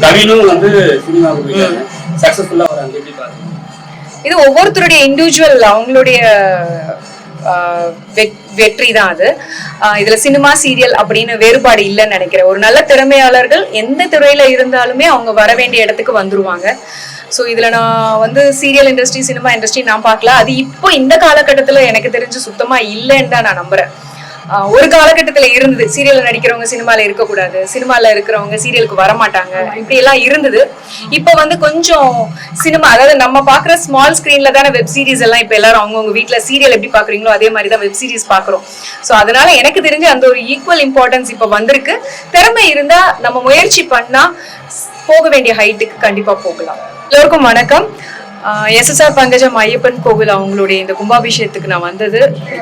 கவினும் வந்து சினிமாவுக்கு போயிட்டாங்க சக்சஸ்ஃபுல்லா வராங்க. எப்படி பாருங்க. இது ஒவ்வொருத்தருடைய இண்டிவிஜுவல் அவங்களுடைய ஆஹ், வெ- வெற்றி தான் அது. ஆஹ், இதுல சினிமா சீரியல் அப்படின்னு வேறுபாடு இல்லைன்னு நினைக்கிறேன். ஒரு நல்ல திறமையாளர்கள் எந்த துறையில இருந்தாலுமே அவங்க வர வேண்டிய இடத்துக்கு வந்துருவாங்க. ஸோ இதுல நான் வந்து சீரியல் இண்டஸ்ட்ரி சினிமா இண்டஸ்ட்ரி நான் பார்க்கல. அது இப்போ இந்த காலகட்டத்துல எனக்கு தெரிஞ்சு சுத்தமா இல்லைன்னு தான் நான் நம்புறேன். ஒரு காலகட்டத்துல இருந்தது. சீரியல்ல நடிக்கிறவங்க சினிமால இருக்கக்கூடாது. சினிமால இருக்கிறவங்க சீரியலுக்கு வரமாட்டாங்க. இப்படி எல்லாம் இருந்தது. இப்ப வந்து கொஞ்சம் சினிமா அதாவது நம்ம பாக்குற ஸ்மால் ஸ்கிரீன்ல தானே வெப் சீரிஸ் எல்லாம் இப்ப எல்லாரும் அவங்கவுங்க வீட்டுல சீரியல் எப்படி பாக்குறீங்களோ அதே மாதிரி தான் வெப் சீரிஸ் பாக்குறோம். சோ அதனால எனக்கு தெரிஞ்சு அந்த ஒரு ஈக்குவல் இம்பார்ட்டன்ஸ் இப்ப வந்திருக்கு. திறமை இருந்தா நம்ம முயற்சி பண்ணா போக வேண்டிய ஹைட்டுக்கு கண்டிப்பா போகலாம். எல்லோருக்கும் வணக்கம். எஸ்எஸ்ஆர் பங்கஜம் ஐயப்பன் கோவில் அவங்களுடைய இந்த கும்பாபிஷேகத்துக்கு நான் வந்தது.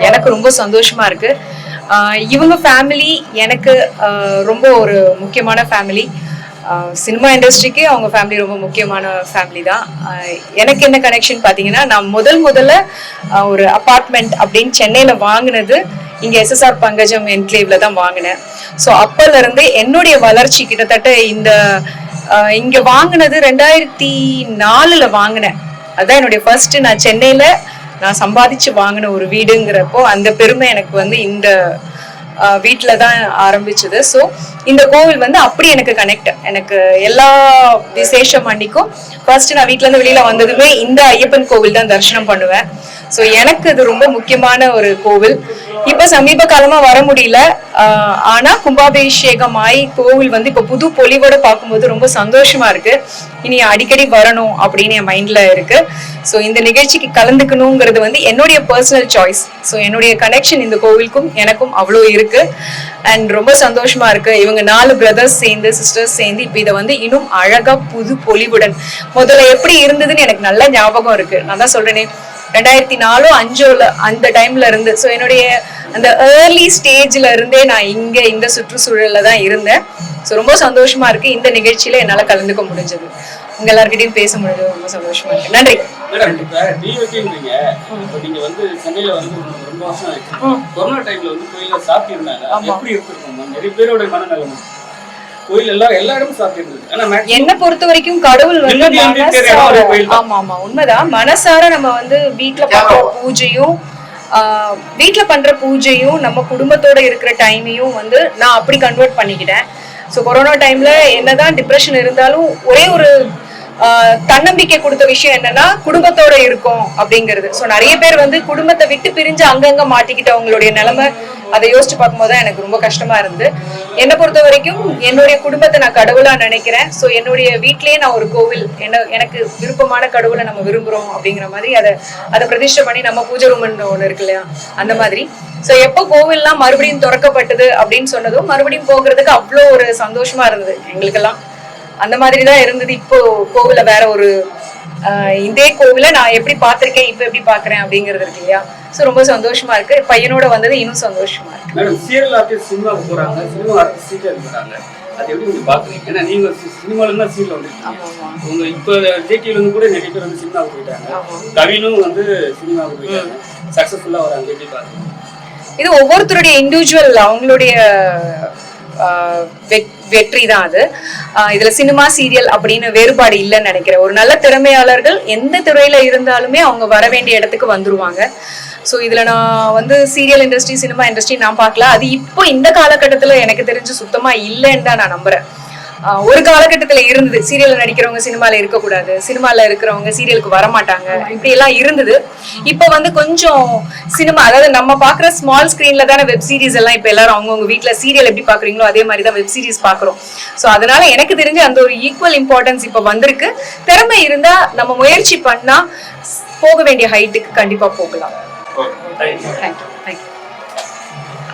எனக்கு ரொம்ப சந்தோஷமா இருக்கு. இவங்க ஃபேமிலி எனக்கு ரொம்ப ஒரு முக்கியமான ஃபேமிலி சினிமா இண்டஸ்ட்ரிக்கு அவங்க ஃபேமிலி ரொம்ப முக்கியமான ஃபேமிலி தான். எனக்கு என்ன கனெக்ஷன் பார்த்தீங்கன்னா நான் முதல் முதல்ல ஒரு அப்பார்ட்மெண்ட் அப்படின்னு சென்னையில் வாங்கினது இங்கே எஸ்எஸ்ஆர் பங்கஜம் என்க்ளேவில் தான் வாங்கினேன். ஸோ அப்போலேருந்து என்னுடைய வளர்ச்சி கிட்டத்தட்ட இந்த இங்கே வாங்கினது ரெண்டாயிரத்தி நாலில் வாங்கினேன். அதுதான் என்னுடைய ஃபர்ஸ்ட் நான் சென்னையில் நான் சம்பாதிச்சு வாங்கின ஒரு வீடுங்கிறப்போ அந்த பெருமை எனக்கு வந்து இந்த வீட்டில் தான் ஆரம்பிச்சது. ஸோ இந்த கோவில் வந்து அப்படி எனக்கு கனெக்ட் எனக்கு எல்லா விசேஷம் அன்னைக்கும் ஃபர்ஸ்ட் நான் வீட்டிலேருந்து வெளியில் வந்ததுமே இந்த ஐயப்பன் கோவில் தான் தரிசனம் பண்ணுவேன். ஸோ எனக்கு இது ரொம்ப முக்கியமான ஒரு கோவில். இப்ப சமீப காலமா வர முடியல. ஆனா கும்பாபிஷேகம் ஆகி கோவில் வந்து இப்ப புது பொலிவோட பார்க்கும்போது ரொம்ப சந்தோஷமா இருக்கு. இனி அடிக்கடி வரணும் அப்படின்னு என் மைண்ட்ல இருக்கு. ஸோ இந்த நிகழ்ச்சிக்கு கலந்துக்கணுங்கிறது வந்து என்னுடைய பர்சனல் சாய்ஸ் ஸோ என்னுடைய கனெக்ஷன் இந்த கோவிலுக்கும் எனக்கும் அவ்வளோ இருக்கு. அண்ட் ரொம்ப சந்தோஷமா இருக்கு. இவங்க நாலு பிரதர்ஸ் சேர்ந்து சிஸ்டர்ஸ் சேர்ந்து இப்போ இதை வந்து இன்னும் அழகா புது பொலிவுடன் முதல்ல எப்படி இருந்ததுன்னு எனக்கு நல்ல ஞாபகம் இருக்கு. நான் தான் சொல்றேனே ரெண்டாயிரத்தி நாலோ அஞ்சோல அந்த டைம்ல இருந்து ஸோ என்னுடைய அந்த ஏர்லி ஸ்டேஜ்ல இருந்தே நான் இங்க இந்த சுற்றுச்சூழல்ல தான் இருந்தேன். ஸோ ரொம்ப சந்தோஷமா இருக்கு. இந்த நிகழ்ச்சியில என்னால கலந்துக்க முடிஞ்சது. உங்க எல்லார்கிட்டயும் பேச முடிஞ்சது ரொம்ப சந்தோஷமா இருக்கு. நன்றி. என்ன பொறுத்த வரைக்கும் கடவுள் வந்து ஆமா ஆமா உண்மைதான். மனசார நம்ம வந்து வீட்ல பண்ற பூஜையும் வீட்டில் பண்ணுற பூஜையும் நம்ம குடும்பத்தோட இருக்கிற டைமையும் வந்து நான் அப்படி கன்வெர்ட் பண்ணிக்கிட்டேன். ஸோ கொரோனா டைமில் என்னதான் டிப்ரெஷன் இருந்தாலும் ஒரே ஒரு தன்னம்பிக்கை கொடுத்த விஷயம் என்னன்னா குடும்பத்தோட இருக்கும் அப்படிங்கிறது. ஸோ நிறைய பேர் வந்து குடும்பத்தை விட்டு பிரிஞ்சு அங்கங்க மாட்டிக்கிட்டவங்களுடைய நிலைமை அதை யோசிச்சு பார்க்கும்போது தான் எனக்கு ரொம்ப கஷ்டமா இருந்து. என்னை பொறுத்த வரைக்கும் என்னுடைய குடும்பத்தை நான் கடவுளா நினைக்கிறேன். ஸோ என்னுடைய வீட்லயே நான் ஒரு கோவில் என்ன எனக்கு விருப்பமான கடவுளை நம்ம விரும்புறோம் அப்படிங்கிற மாதிரி அதை அதை பிரதிஷ்டை பண்ணி நம்ம பூஜை ரூமன் ஒன்று இருக்கு இல்லையா? அந்த மாதிரி. ஸோ எப்போ கோவில்லாம் மறுபடியும் திறக்கப்பட்டது அப்படின்னு சொன்னதும் மறுபடியும் போகிறதுக்கு அவ்வளோ ஒரு சந்தோஷமா இருந்தது எங்களுக்கெல்லாம். அந்த மாதிரி தான் இருந்தது இப்போ கோவில வேற ஒரு இதே கோவில நான் எப்படி பார்த்திருக்கேன் இப்போ எப்படி பார்க்கறேன் அப்படிங்கிறது இருக்கு இல்லையா? ஸோ ரொம்ப சந்தோஷமா இருக்கு. பையனோட வந்தது இன்னும் சந்தோஷமா இருக்கு. மேடம் சீரியல் ஆர்டிஸ்ட் சினிமாவுக்கு போறாங்க சினிமா ஆர்டிஸ்ட் சீரியல் போறாங்க அது எப்படி நீங்க பாக்குறீங்க ஏன்னா நீங்க சினிமால இருந்தா சீரியல் வந்துருக்கீங்க. உங்க இப்ப ஜேடில இருந்து கூட நிறைய பேர் வந்து சினிமாவுக்கு போயிட்டாங்க. கவினும் வந்து சினிமாவுக்கு போயிட்டாங்க. சக்சஸ்ஃபுல்லா வராங்க எப்படி பாக்குறீங்க இது ஒவ்வொருத்தருடைய இண்டிவிஜுவல் அவங்களுடைய வெற்றி தான் அது. ஆஹ், இதுல சினிமா சீரியல் அப்படின்னு வேறுபாடு இல்லைன்னு நினைக்கிறேன். ஒரு நல்ல திறமையாளர்கள் எந்த துறையில இருந்தாலுமே அவங்க வர வேண்டிய இடத்துக்கு வந்துருவாங்க. ஸோ இதுல நான் வந்து சீரியல் இண்டஸ்ட்ரி சினிமா இண்டஸ்ட்ரி நான் பார்க்கல. அது இப்போ இந்த காலகட்டத்துல எனக்கு தெரிஞ்சு சுத்தமா இல்லைன்னு தான் நான் நம்புறேன். ஒரு காலகட்டத்துல இருந்தது. சீரியல்ல நடிக்கிறவங்க சினிமால இருக்கக்கூடாது. சினிமால இருக்கிறவங்க சீரியலுக்கு வரமாட்டாங்க. இப்படி எல்லாம் இருந்தது. இப்ப வந்து கொஞ்சம் சினிமா அதாவது நம்ம பாக்குற ஸ்மால் ஸ்கிரீன்ல தானே வெப் சீரிஸ் எல்லாம் இப்ப எல்லாரும் அவங்கவுங்க வீட்ல சீரியல் எப்படி பாக்குறீங்களோ அதே மாதிரி தான் வெப் சீரிஸ் பாக்குறோம். சோ அதனால எனக்கு தெரிஞ்சு அந்த ஒரு ஈக்குவல் இம்பார்ட்டன்ஸ் இப்ப வந்திருக்கு. திறமை இருந்தா நம்ம முயற்சி பண்ணா போக வேண்டிய ஹைட்டுக்கு கண்டிப்பா போகலாம். தேங்க்யூ